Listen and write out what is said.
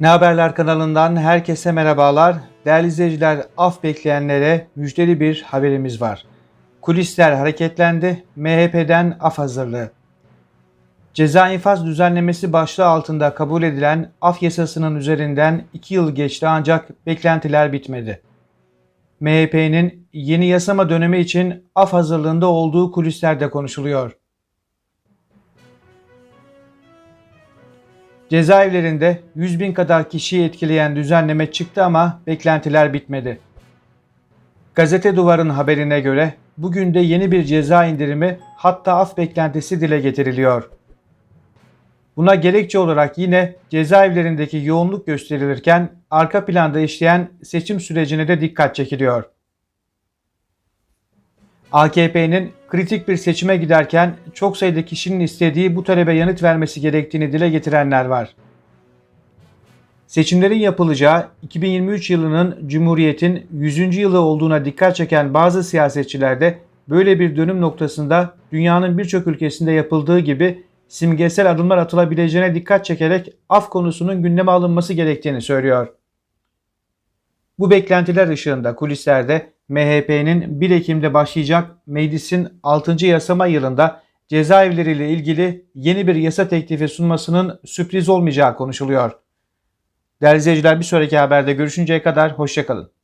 Ne Haberler kanalından herkese merhabalar. Değerli izleyiciler, af bekleyenlere müjdeli bir haberimiz var. Kulisler hareketlendi, MHP'den af hazırlığı. Ceza infaz düzenlemesi başlığı altında kabul edilen af yasasının üzerinden 2 yıl geçti ancak beklentiler bitmedi. MHP'nin yeni yasama dönemi için af hazırlığında olduğu kulislerde konuşuluyor. Cezaevlerinde 100 bin kadar kişiyi etkileyen düzenleme çıktı ama beklentiler bitmedi. Gazete Duvar'ın haberine göre bugün de yeni bir ceza indirimi hatta af beklentisi dile getiriliyor. Buna gerekçe olarak yine cezaevlerindeki yoğunluk gösterilirken arka planda işleyen seçim sürecine de dikkat çekiliyor. AKP'nin kritik bir seçime giderken çok sayıda kişinin istediği bu talebe yanıt vermesi gerektiğini dile getirenler var. Seçimlerin yapılacağı 2023 yılının Cumhuriyet'in 100. yılı olduğuna dikkat çeken bazı siyasetçiler de böyle bir dönüm noktasında dünyanın birçok ülkesinde yapıldığı gibi simgesel adımlar atılabileceğine dikkat çekerek af konusunun gündeme alınması gerektiğini söylüyor. Bu beklentiler ışığında kulislerde MHP'nin 1 Ekim'de başlayacak meclisin 6. yasama yılında cezaevleriyle ilgili yeni bir yasa teklifi sunmasının sürpriz olmayacağı konuşuluyor. Değerli izleyiciler bir sonraki haberde görüşünceye kadar hoşçakalın.